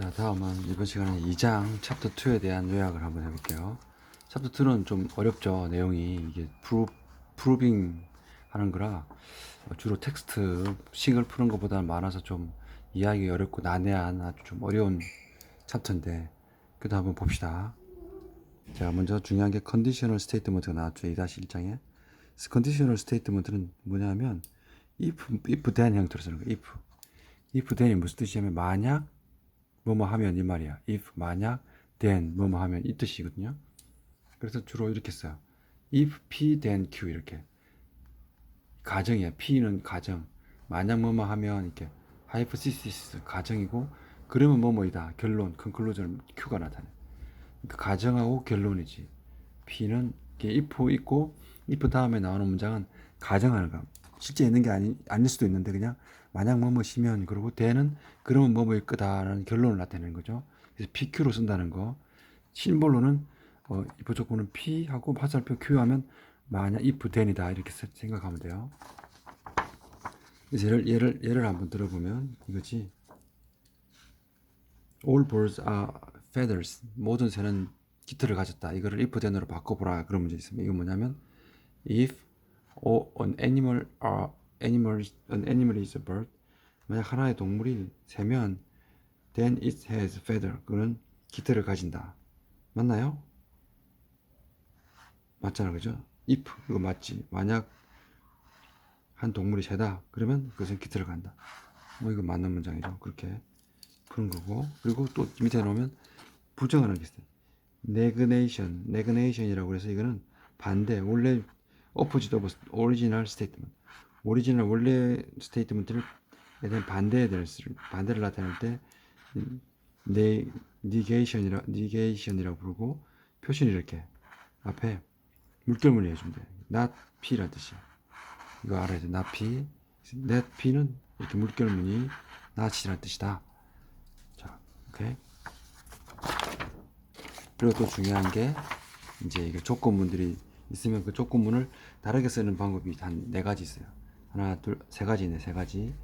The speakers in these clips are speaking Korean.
자, 다음은 이번 시간에 2장 챕터 2에 대한 요약을 한번 해볼게요. 챕터 2는 좀 어렵죠. 내용이 이게 프로, 프로빙 하는 거라 어, 주로 텍스트 식을 푸는 것보다는 많아서 좀 이해하기 어렵고 난해한 아주 좀 어려운 챕터인데 그래도 한번 봅시다. 자, 먼저 중요한 게 컨디셔널 스테이트먼트가 나왔죠. 2-1장에. 컨디셔널 스테이트먼트는 뭐냐면 if, if then 형태로 쓰는 거예요. if. if then이 무슨 뜻이냐면 만약 뭐뭐 하면 이 말이야. if 만약 then 뭐뭐 하면 이 뜻이거든요. 그래서 주로 이렇게 써요. if p then q 이렇게 가정이야. p는 가정. 만약 뭐뭐 하면 이렇게 hypothesis 가정이고 그러면 뭐뭐이다. 결론 conclusion q가 나타나. 그 가정하고 결론이지. p는 이렇게 if 있고 if 다음에 나오는 문장은 가정하는 거. 실제 있는 게 아니 아닐 수도 있는데 그냥 만약 뭐뭐시면 그리고 대는 그러면 뭐뭐일 거다라는 결론을 나타내는 거죠. 그래서 PQ로 쓴다는 거. 심볼로는 어, if 조건은 P 하고 화살표 Q 하면 만약 if then이다 이렇게 세- 생각하면 돼요. 예를 예를 예를 한번 들어보면 이거지. All birds are feathers. 모든 새는 깃털을 가졌다. 이거를 if then으로 바꿔보라 그런 문제 있습니다. 이건 뭐냐면 if or an animal are animal an animal is a bird. 만약 하나의 동물이 새면 then it has feather. 그는 깃털을 가진다. 맞나요? 맞잖아 그죠? if 이거 맞지. 만약 한 동물이 새다. 그러면 그것은 깃털을 간다. 뭐 이거 맞는 문장이죠. 그렇게 푸는 거고. 그리고 또 밑에 놓으면 부정하는 게 있어요. Negation negation이라고 해서 이거는 반대. 원래 opposite of original statement 오리지널 원래 스테이트먼트를 에 대한 반대에 쓰- 반대를 나타낼 때 네, negation이라 negation이라고 부르고 표시는 이렇게 앞에 물결무늬 해주면 돼. not p란 뜻이야. 이거 알아야 돼. not p. net p는 이렇게 물결무늬 not이란 뜻이다. 자, 오케이. 그리고 또 중요한 게 이제 이게 조건문들이 있으면 그 조건문을 다르게 쓰는 방법이 한네 가지 있어요. 하나, 둘, 세 가지네, 세 가지.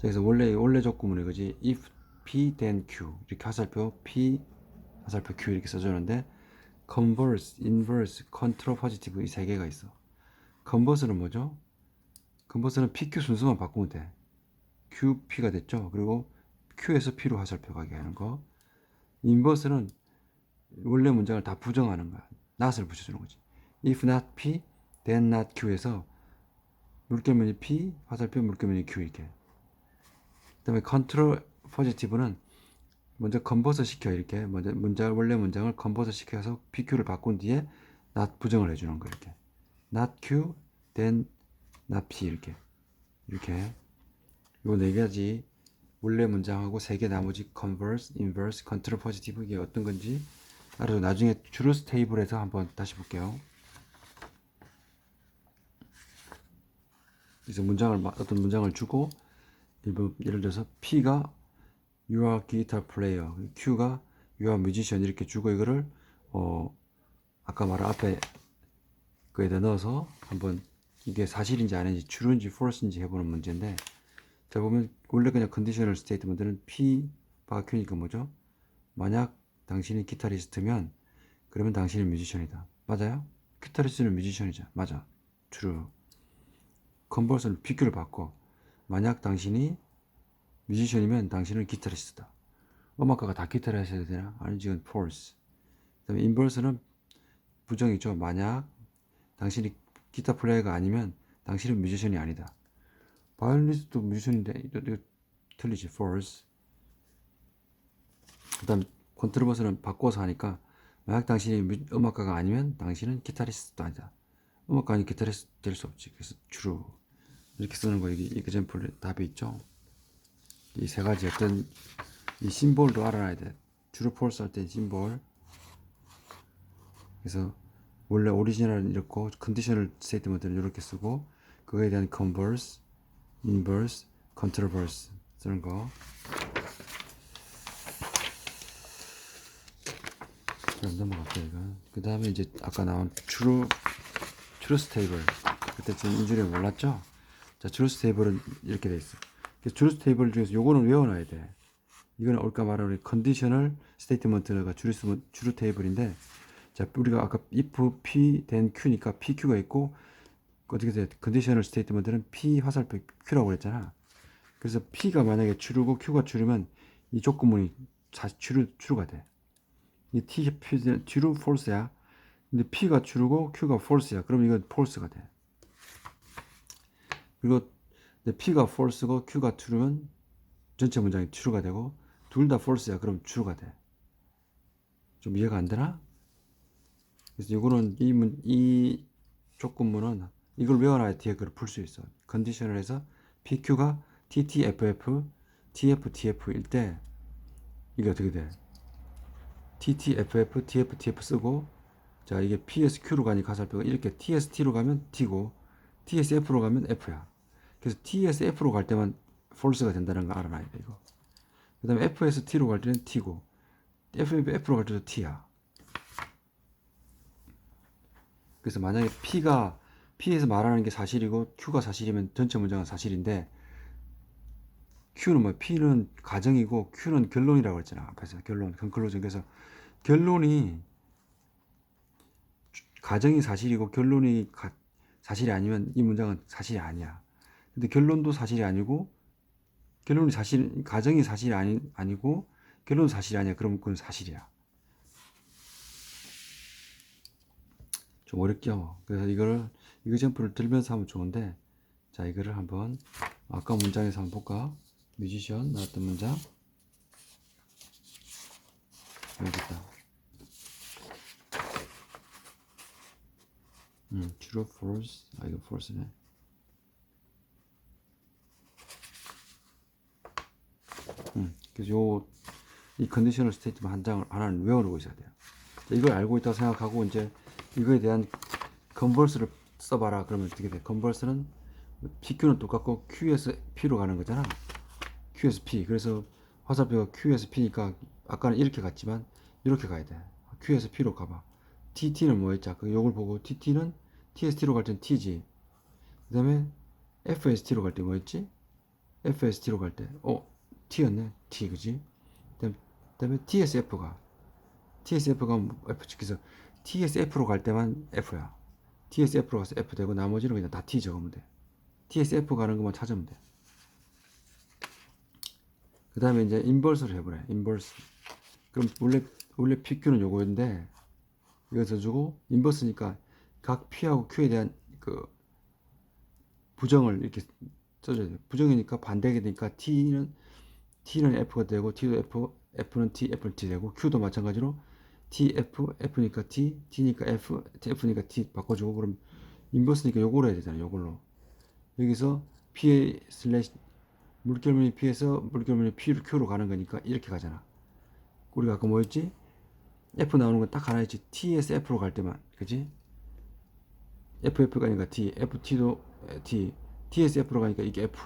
그래서 원래 원래 조건문이 그지 if p then q 이렇게 화살표 p 화살표 q 이렇게 써주는데 converse, inverse, control positive 이 세 개가 있어. converse는 뭐죠? converse는 pq 순서만 바꾸면 돼. qp가 됐죠. 그리고 q에서 p로 화살표 가게 하는 거. inverse는 원래 문장을 다 부정하는 거야. not을 붙여주는 거지. if not p, then not q에서 물결무늬 p, 화살표 물결무늬 q 이렇게. 그다음에 컨트롤 포지티브는 먼저 컨버터 시켜 이렇게 먼저 문장 원래 문장을 컨버터 시켜서 pq를 바꾼 뒤에 not 부정을 해주는 거 이렇게. not q, then not p 이렇게 이렇게 요 네 가지 원래 문장하고 세 개 나머지 converse, inverse, control positive 이게 어떤 건지 알아서 나중에 truth table에서 한번 다시 볼게요. 그래서 문장을 마- 어떤 문장을 주고 일부- 예를 들어서 P가 You are guitar player, Q가 You are musician 이렇게 주고 이거를 어 아까 말한 앞에 그에다 넣어서 한번 이게 사실인지 아닌지 true인지 false인지 해보는 문제인데 자 보면 원래 그냥 컨디셔널 스테이트먼트는 P가 Q니까 뭐죠? 만약 당신이 기타리스트면 그러면 당신은 뮤지션이다. 맞아요? 기타리스트는 뮤지션이죠. 맞아. true. 컨버스는 비교를 바꿔. 만약 당신이 뮤지션이면 당신은 기타리스트다. 음악가가 다 기타를 하셔야 되나? 아니지, 이건 false. 그 다음에 인버스는 부정이죠. 만약 당신이 기타 플레이어가 아니면 당신은 뮤지션이 아니다. 바이올리스트도 뮤지션인데 이거, 틀리지. false. 그 다음 컨트로버스는 바꿔서 하니까 만약 당신이 뮤- 음악가가 아니면 당신은 기타리스트도 아니다. 아닌 기타리스트 될수 없지. 그래서 true. 이렇게 쓰는 거, 이게 이그젠플 답이 있죠. 이 세 가지 어떤 이 심볼도 알아놔야 돼. true, false 할 때 심볼. 그래서 원래 오리지널은 이렇고 컨디셔널 스테이트먼트는 이렇게 쓰고 그거에 대한 converse, inverse, controverse 쓰는 거. 그럼 넘어갈게요. 그 다음에 이제 아까 나온 true, truth table. 그때 전 인줄에 몰랐죠? 자, truth table은 이렇게 돼 있어. truth table 중에서 요거는 외워놔야 돼. 이거는 아까 말한 우리 컨디셔널 스테이트먼트가 쓰면 주류 테이블인데 자 우리가 아까 if p then q니까 pq가 있고 어떻게 돼 컨디셔널 스테이트먼트는 p 화살표 q라고 그랬잖아 그래서 p가 만약에 주류고 q가 주류면 이 조건문이 자, 주류 주류가 돼 이 t p 주류 false야 근데 p가 주류고 q가 false야 그럼 이건 false가 돼 그리고 p가 false고 q가 true면 전체 문장이 true가 되고 둘 다 false야 그럼 true가 돼. 좀 이해가 안 되나? 그래서 이거는 이, 문, 이 조건문은 이걸 외워놔야 뒤에 그걸 풀 수 있어. 컨디셔널 해서 PQ가 TTFF, TFTF일 때 이게 어떻게 돼? TTFF, TFTF 쓰고 자 이게 PSQ로 가니 가살표가 이렇게 TST로 가면 T고 TSF로 가면 F야. 그래서 TSF로 갈 때만 false가 된다는 거 알아놔야 돼 이거. 그 다음에 FST로 갈 때는 T고 FF로 갈 때도 T야. 그래서 만약에 P가 P에서 말하는 게 사실이고 Q가 사실이면 전체 문장은 사실인데 Q는 뭐 P는 가정이고 Q는 결론이라고 했잖아 앞에서 결론 컨클루전 그래서 결론이 가정이 사실이고 결론이 가, 사실이 아니면 이 문장은 사실이 아니야. 근데 결론도 사실이 아니고 결론이 사실 가정이 사실이 아니 아니고 결론 사실이 아니야. 그럼 그건 사실이야. 좀 어렵죠. 그래서 이거를 이그젠플을 들면서 하면 좋은데 자 이거를 한번 아까 문장에서 한번 볼까? 뮤지션 나왔던 문장 여기 있다. 음, true, false. 아 이거 false네. 음, 그래서 요, 이 컨디셔널 스테이트먼트 한 장을 하나는 외워놓고 있어야 돼요. 자, 이걸 알고 있다고 생각하고 이제 이거에 대한 컨버스를 써봐라. 그러면 어떻게 돼? 컨버스는 PQ는 똑같고 Q에서 P로 가는 거잖아. Q에서 P. 그래서 화살표가 Q에서 P니까 아까는 이렇게 갔지만 이렇게 가야 돼. Q에서 P로 가봐. TT는 뭐였지? 그 요걸 보고 TT는 TST로 갈 땐 T지. 그 다음에 FST로 갈 때 뭐였지? FST로 갈 때, 어, T였네. T, 그지? 그 다음에 TSF가. TSF가 F, 그래서 TSF로 갈 때만 F야. TSF로 가서 F 되고 나머지는 그냥 다 T 적으면 돼. TSF 가는 것만 찾으면 돼. 그 다음에 이제 인버스를 해보래. 인버스. 그럼 원래, 원래 PQ는 요거인데, 이거 써주고, 인버스니까 각 P하고 Q에 대한 그 부정을 이렇게 써줘야 돼. 부정이니까 반대가 되니까 T는 T는 F가 되고 T도 F, F는 T, F는 T 되고 Q도 마찬가지로 T, F, F니까 T, T니까 F, F니까 T 바꿔주고 그럼 인버스니까 요걸로 해야 되잖아. 요걸로 여기서 P 슬래시 물결문이 P에서 물결문이 P로 Q로 가는 거니까 이렇게 가잖아. 우리가 아까 뭐였지? F 나오는 건 딱 하나 있지. T에서 F로 갈 때만, 그지? FF가 아니까 T, FT도 T, TSF로 가니까 이게 F,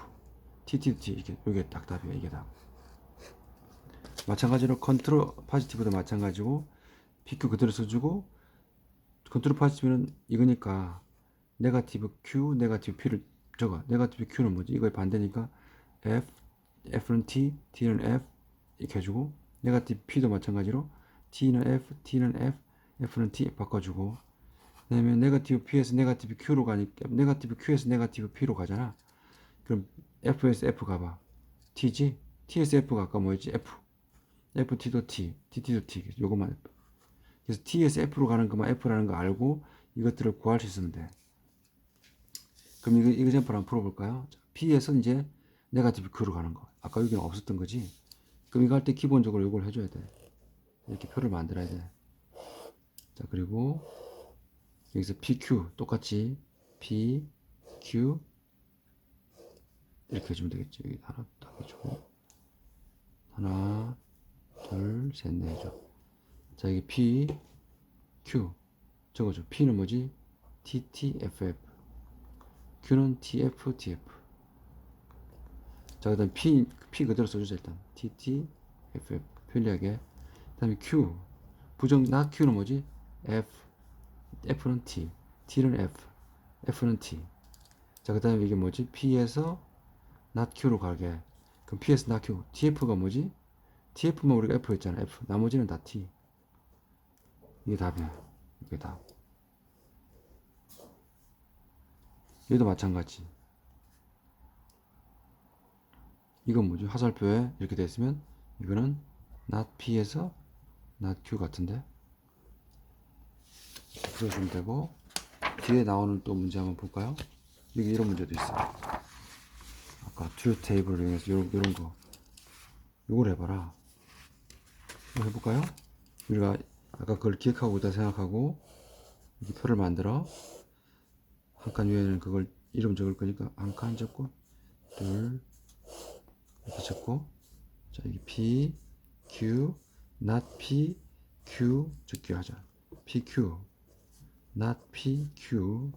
TT도 T, 이게, 이게 딱 답이야, 이게 답. 마찬가지로 컨트롤 파지티브도 마찬가지고, PQ 그대로 써주고, 컨트롤 파지티브는 이거니까, 네가티브 Q, 네가티브 P를 적어. 네가티브 Q는 뭐지? 이거의 반대니까, F, F는 T, T는 F, 이렇게 해주고, 네가티브 P도 마찬가지로, T는 F, T는 F, F는 T 바꿔주고, 그다음에 네거티브 P에서 네거티브 Q로 가니까 네거티브 Q에서 네거티브 P로 가잖아. 그럼 F에서 F 가봐. T지? T에서 F가 아까 뭐였지? F. FT도 T, TT도 T. 요것만 F. 그래서 T에서 F로 가는 것만 F라는 거 알고 이것들을 구할 수 있으면 돼. 그럼 이거 이거 샘플 한번 풀어볼까요? P에서 이제 네거티브 Q로 가는 거. 아까 여기는 없었던 거지. 그럼 이거 할 때 기본적으로 이걸 해줘야 돼. 이렇게 표를 만들어야 돼. 자 그리고 여기서 PQ 똑같이 PQ 이렇게 해주면 되겠죠. 여기 하나 딱 해주고 하나 둘셋넷 해줘. 자 여기 P Q 적어줘. P는 뭐지? TTFF Q는 TF TF 자 그다음 P P 그대로 써주자 일단 TTFF 편리하게 그다음에 Q 부정 나 Q는 뭐지? F F는 T, T는 F, F는 T. 자, 그 다음에 이게 뭐지? P에서 not Q로 가게. 그럼 P에서 not Q. TF가 뭐지? TF만 우리가 F 했잖아. F. 나머지는 다 T. 이게 답이야. 이게 답. 얘도 마찬가지. 이건 뭐죠? 화살표에 이렇게 돼 있으면 이거는 not P에서 not Q 같은데 풀어주면 되고 뒤에 나오는 또 문제 한번 볼까요? 여기 이런 문제도 있어요. 아까 truth table을 이용해서 요런, 요런 거 요걸 해봐라. 이거 해볼까요? 우리가 아까 그걸 기억하고 있다 생각하고 이렇게 표를 만들어 한 칸 위에는 그걸 이름 적을 거니까 한 칸 적고 둘 이렇게 적고 자 여기 P Q not P Q 적기 하자 P Q not P Q.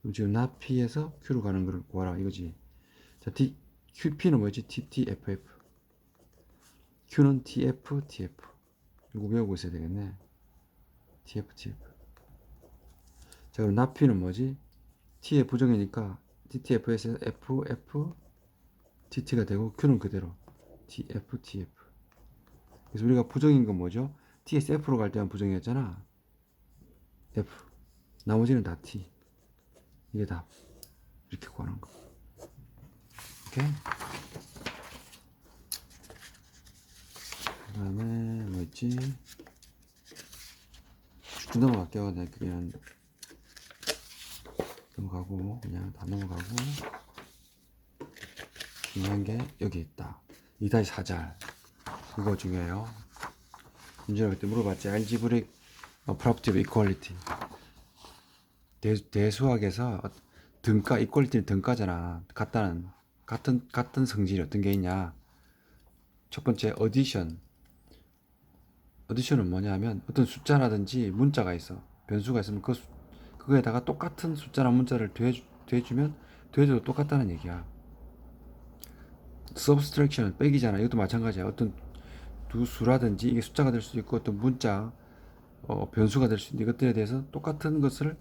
그럼 지금 not P에서 Q로 가는 걸 구하라 이거지. 자 D Q P는 뭐지? T T F F. Q는 T F T F. 이거 외우고 있어야 되겠네. T F T F. 자 그럼 not P는 뭐지? T의 부정이니까 TTF에서 F F TT가 되고 Q는 그대로. TF TF 그래서 우리가 부정인 건 뭐죠? T에서 F로 갈 때만 부정이었잖아. F 나머지는 다 T 이게 답 이렇게 구하는 거. 오케이? 그 다음에 뭐 있지? 쭉쭉 넘어갈게요. 네, 그냥 넘어가고 그냥 다 넘어가고. 중요한 게 여기 있다. 2-4잘 이거 중요해요. 윤준아 그때 물어봤지? Of equality. 대, 대 수학에서 등가 equality는 등가잖아 같다는 같은 같은 성질이 어떤 게 있냐 첫 번째 addition addition은 뭐냐면 어떤 숫자라든지 문자가 있어 변수가 있으면 그 수, 그거에다가 똑같은 숫자나 문자를 더해주, 더해주면 더해줘도 똑같다는 얘기야. subtraction은 빼기잖아. 이것도 마찬가지야. 어떤 두 수라든지 이게 숫자가 될 수도 있고 어떤 문자, 어, 변수가 될 수 있는 이것들에 대해서 똑같은 것을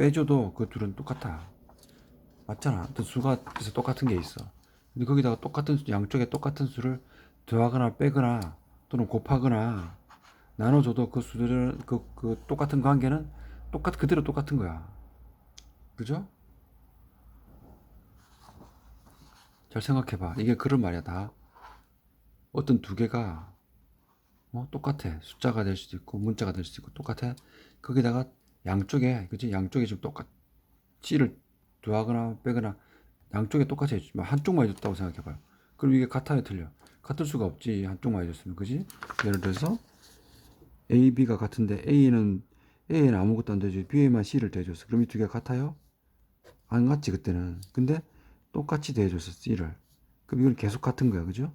빼줘도 그 둘은 똑같아. 맞잖아. 어떤 수가 그래서 똑같은 게 있어. 근데 거기다가 똑같은 수, 양쪽에 똑같은 수를 더하거나 빼거나 또는 곱하거나 나눠줘도 그 수들은 그, 그 똑같은 관계는 똑같 그대로 똑같은 거야. 그죠? 잘 생각해봐. 이게 그런 말이야 다. 어떤 두 개가 어, 똑같아. 숫자가 될 수도 있고 문자가 될 수도 있고 똑같아. 거기다가 양쪽에 그지? 양쪽에 지금 똑같 C를 더하거나 빼거나 양쪽에 똑같이 해주지. 한쪽만 해줬다고 생각해봐요. 그럼 이게 같아요, 틀려? 같을 수가 없지. 한쪽만 해줬으면, 그지? 예를 들어서 A, B가 같은데 A는 A에는 아무것도 안 되죠. B에만 C를 대줬어. 그럼 이 두 개가 같아요? 안 같지 그때는. 근데 똑같이 대줘서 C를. 그럼 이건 계속 같은 거야, 그죠?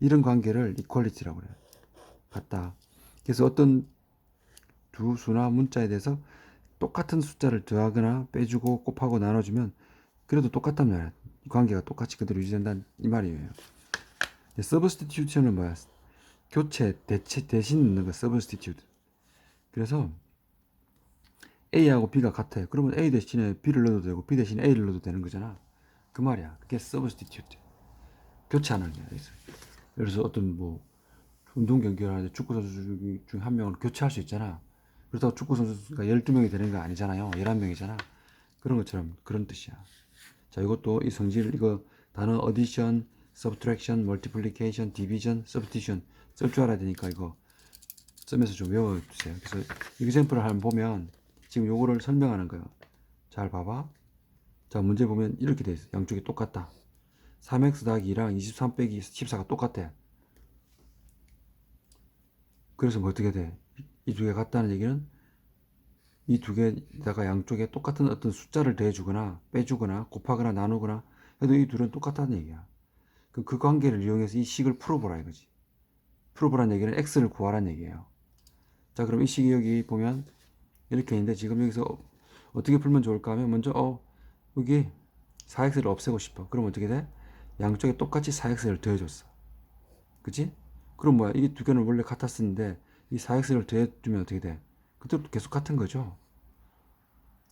이런 관계를 이퀄리티라고 그래요. 같다. 그래서 어떤 두 수나 문자에 대해서 똑같은 숫자를 더하거나 빼주고 곱하고 나눠주면 그래도 똑같단 말이야. 이 관계가 똑같이 그대로 유지된다는 이 말이에요. 서브스티튜션은 뭐야? 교체, 대체, 대신 넣는 거 서브스티튜트. 그래서 A하고 B가 같아요. 그러면 A 대신에 B를 넣어도 되고 B 대신에 A를 넣어도 되는 거잖아. 그 말이야. 그게 서브스티튜트. 교체하는 게 있어요. 그래서 어떤 뭐 운동 경기를 하는데 축구 선수 중한 명을 교체할 수 있잖아. 그렇다고 축구 선수가 12명이 되는 거 아니잖아요. 11명이잖아. 그런 것처럼 그런 뜻이야. 자, 이것도 이 성질 이거 단어 어디션, subtraction, multiplication, division, substitution 쓸 줄 알아야 되니까 이거 쓰면서 좀 외워 주세요. 그래서 example을 한번 보면 지금 요거를 설명하는 거예요. 잘 봐봐. 자, 문제 보면 이렇게 돼 있어. 양쪽이 똑같다. 3x 더하기 2랑 23 빼기 14가 똑같아. 그래서 뭐 어떻게 돼? 이 두 개 같다는 얘기는 이 두 개다가 양쪽에 똑같은 어떤 숫자를 더해주거나 빼주거나 곱하거나 나누거나 해도 이 둘은 똑같다는 얘기야. 그, 그 관계를 이용해서 이 식을 풀어보라 이거지. 풀어보라는 얘기는 x를 구하라는 얘기예요. 자, 그럼 이 식이 여기 보면 이렇게 있는데 지금 여기서 어떻게 풀면 좋을까 하면 먼저 어 여기 4x를 없애고 싶어. 그럼 어떻게 돼? 양쪽에 똑같이 4x를 더해줬어. 그치? 그럼 뭐야? 이게 두 개는 원래 같았었는데 이 4x를 더해주면 어떻게 돼? 그때도 계속 같은 거죠.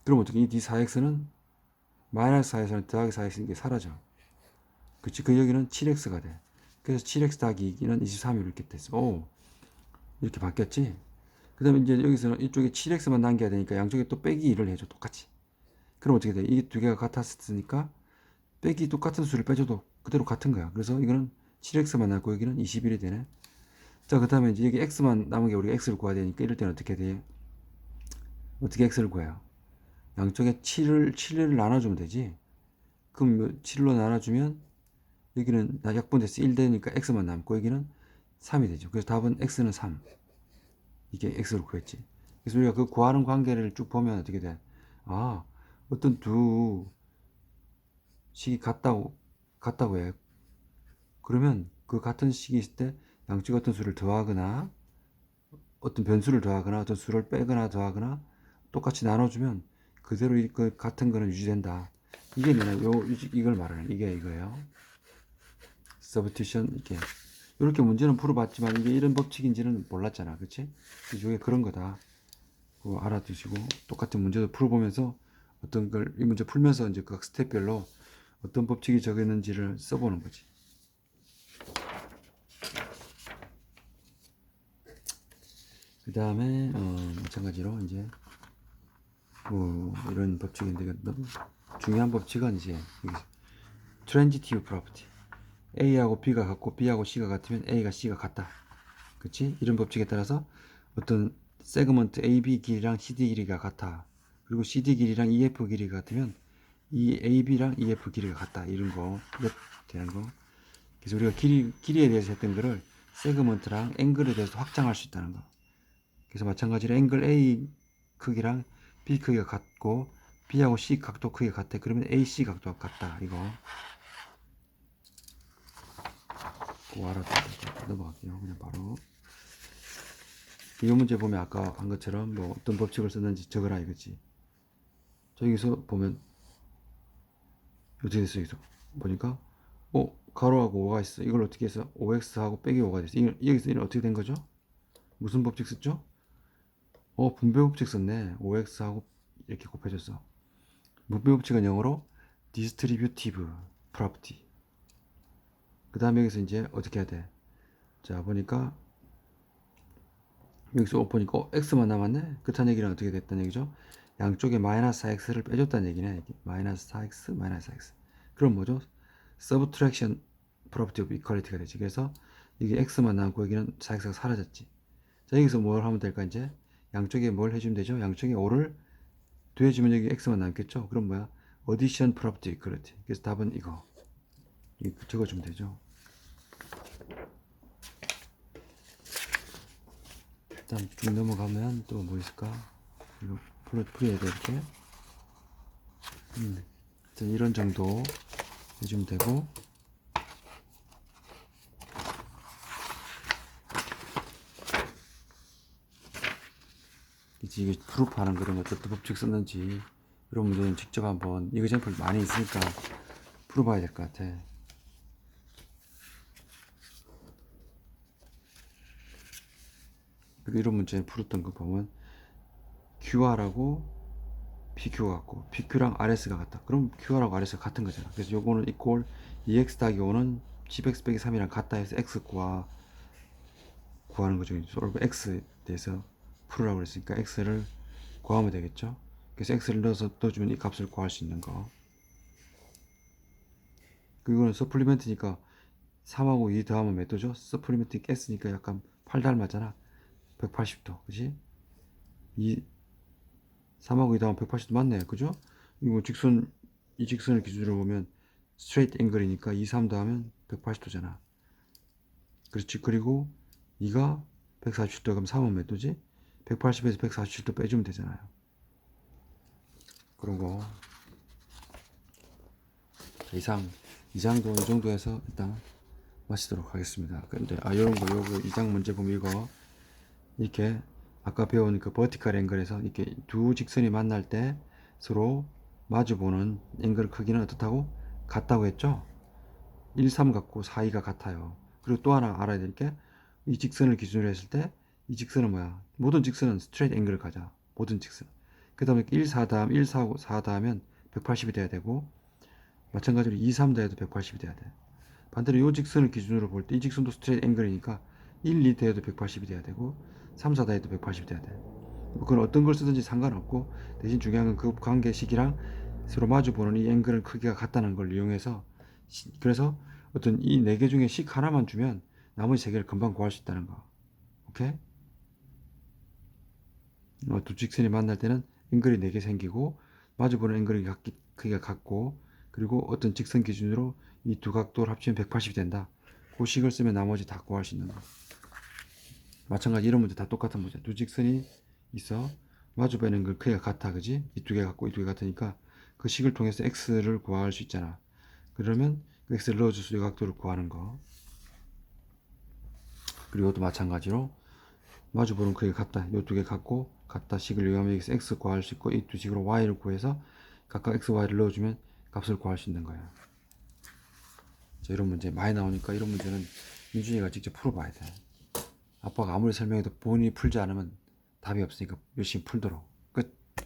그럼 어떻게 이 4x는 마이너스 4에서는 더하기 4x인 게 사라져. 그치? 그 여기는 7x가 돼. 그래서 7x 더하기 2는 23이 이렇게 됐어. 오, 이렇게 바뀌었지? 그 다음에 이제 여기서는 이쪽에 7x만 남겨야 되니까 양쪽에 또 빼기 2를 해줘. 똑같이. 그럼 어떻게 돼? 이게 두 개가 같았으니까 빼기 똑같은 수를 빼줘도 그대로 같은 거야. 그래서 이거는 7x만 남고 여기는 21이 되네. 자, 그 다음에 이제 여기 x만 남은 게 우리가 x를 구해야 되니까 이럴 때는 어떻게 돼? 어떻게 x를 구해요? 양쪽에 7을, 7을 나눠 주면 되지. 그럼 7로 나눠 주면 여기는 다 약분돼서 1 되니까 x만 남고 여기는 3이 되죠. 그래서 답은 x는 3. 이게 x로 구했지. 그래서 우리가 그 구하는 관계를 쭉 보면 어떻게 돼? 아, 어떤 두 식이 같다고, 같다고 해. 그러면 그 같은 식이 있을 때 양쪽 어떤 수를 더하거나 어떤 변수를 더하거나 어떤 수를 빼거나 더하거나 똑같이 나눠주면 그대로 이- 그 같은 거는 유지된다. 이게 뭐냐, 요, 이- 이걸 말하는, 이게 이거예요. 서브티션, 이렇게. 이렇게 문제는 풀어봤지만 이게 이런 법칙인지는 몰랐잖아. 그치? 이게 그런 거다. 그거 알아두시고 똑같은 문제도 풀어보면서 어떤 걸 이 문제 풀면서 이제 각 스텝별로 어떤 법칙이 적였는지를 써보는 거지. 그 다음에 어, 마찬가지로 이제 뭐 이런 법칙인데 너무 중요한 법칙은 이제 트랜지티브 프로퍼티 A하고 B가 같고 B하고 C가 같으면 A가 C가 같다. 그치? 이런 법칙에 따라서 어떤 세그먼트 AB 길이랑 CD 길이가 같아. 그리고 CD 길이랑 EF 길이가 같으면 이 AB랑 EF 길이가 같다. 이런 거, 이렇게 되는 거. 그래서 우리가 길이, 길이에 대해서 했던 거를 세그먼트랑 앵글에 대해서 확장할 수 있다는 거. 그래서 마찬가지로 앵글 A 크기랑 B 크기가 같고 B하고 C 각도 크기가 같아. 그러면 AC 각도가 같다. 이거. 그거 같아. 넘어갈게요. 그냥 바로. 이 문제 보면 아까 한 것처럼 뭐 어떤 법칙을 썼는지 적어라 이거지. 저기서 보면 어떻게 됐어 여기서 보니까 어 가로하고 5가 있어. 이걸 어떻게 해서 5x하고 빼기 5가 됐어. 이, 여기서 이는 어떻게 된 거죠? 무슨 법칙 썼죠? 어 분배 법칙 썼네. 5x하고 이렇게 곱해줬어. 분배 법칙은 영어로 distributive property. 그 다음에 여기서 이제 어떻게 해야 돼? 자 보니까 여기서 보니까 어, x만 남았네. 그딴 얘기는 어떻게 됐다는 얘기죠? 양쪽에 마이너스 4x를 빼줬다는 얘기네. 마이너스 4x, 마이너스 4x. 그럼 뭐죠? Subtraction property of equality가 되지. 그래서 이게 x만 남고 여기는 4x가 사라졌지. 자 여기서 뭘 하면 될까 이제? 양쪽에 뭘 해주면 되죠? 양쪽에 5를 더해주면 여기 x만 남겠죠? 그럼 뭐야? Addition property equality. 그래서 답은 이거. 이거 적어주면 되죠. 일단 쭉 넘어가면 또 뭐 있을까? 이거 풀어, 풀어야 돼, 이렇게. 음, 이런 정도 해주면 되고. 이제 이게 프루프하는 그런 어떤 법칙 썼는지 이런 문제는 직접 한번 이거 샘플 많이 있으니까 풀어봐야 될 것 같아. 그리고 이런 문제 풀었던 거 보면 QR하고 PQ 같고 PQ랑 RS가 같다. 그럼 QR하고 RS가 같은 거잖아. 그래서 요거는 이꼴 2x 더하기 5는 10x 빼기 3이랑 같다 해서 x 구하 구하는 거죠. 솔브 x에 대해서 풀으라고 그랬으니까 x를 구하면 되겠죠. 그래서 x를 넣어서 넣어주면 이 값을 구할 수 있는 거. 그거는 서플리멘트니까 3하고 2 더하면 몇 도죠? 서플리멘트 깼으니까 약간 8 닮았잖아. 180도, 그지? 이 3하고 2 더하면 180도 맞네, 그죠? 이거 직선, 이 직선을 기준으로 보면 스트레이트 앵글이니까 2, 3 더하면 180도잖아. 그렇지. 그리고 2가 147도, 그럼 3은 몇 도지? 180에서 147도 빼주면 되잖아요. 그런 거. 자, 이상, 이상도 이 정도 해서 일단 마치도록 하겠습니다. 근데, 아, 요런 거, 요거, 이장 문제 보면 이거, 이렇게, 아까 배운 그 버티컬 앵글에서 이렇게 두 직선이 만날 때 서로 마주보는 앵글 크기는 어떻다고? 같다고 했죠? 1, 3 같고 4, 2가 같아요. 그리고 또 하나 알아야 될 게, 이 직선을 기준으로 했을 때, 이 직선은 뭐야? 모든 직선은 스트레이트 앵글을 가자. 모든 직선. 그 다음에 1, 4 다음, 1, 4, 4 다음면 180이 돼야 되고, 마찬가지로 2, 3 더해도 180이 돼야 돼. 반대로 이 직선을 기준으로 볼 때 이 직선도 스트레이트 앵글이니까 1, 2 대에도 180이 돼야 되고 3, 4 대에도 180이 돼야 돼. 뭐 그건 어떤 걸 쓰든지 상관없고 대신 중요한 건 그 관계식이랑 서로 마주 보는 이 앵글은 크기가 같다는 걸 이용해서 시- 그래서 어떤 이 네 개 중에 식 하나만 주면 나머지 세 개를 금방 구할 수 있다는 거. 오케이? 어, 두 직선이 만날 때는 앵글이 네개 생기고 마주 보는 앵글이 같기, 크기가 같고 그리고 어떤 직선 기준으로 이 두 각도를 합치면 180이 된다. 그 식을 쓰면 나머지 다 구할 수 있는 거. 마찬가지 이런 문제 다 똑같은 문제. 두 직선이 있어. 마주 보는 앵글 크기가 같아. 그지? 이 두 개 같고 이 두 개 같으니까 그 식을 통해서 x를 구할 수 있잖아. 그러면 그 x를 넣어줘서 이 각도를 구하는 거. 그리고 또 마찬가지로 마주 보는 크기가 같다. 이 두 개 같고 같다 식을 여기서 x 구할 수 있고 이 두 식으로 y를 구해서 각각 x, y를 넣어주면 값을 구할 수 있는 거야. 자, 이런 문제 많이 나오니까 이런 문제는 민준이가 직접 풀어봐야 돼. 아빠가 아무리 설명해도 본인이 풀지 않으면 답이 없으니까 열심히 풀도록.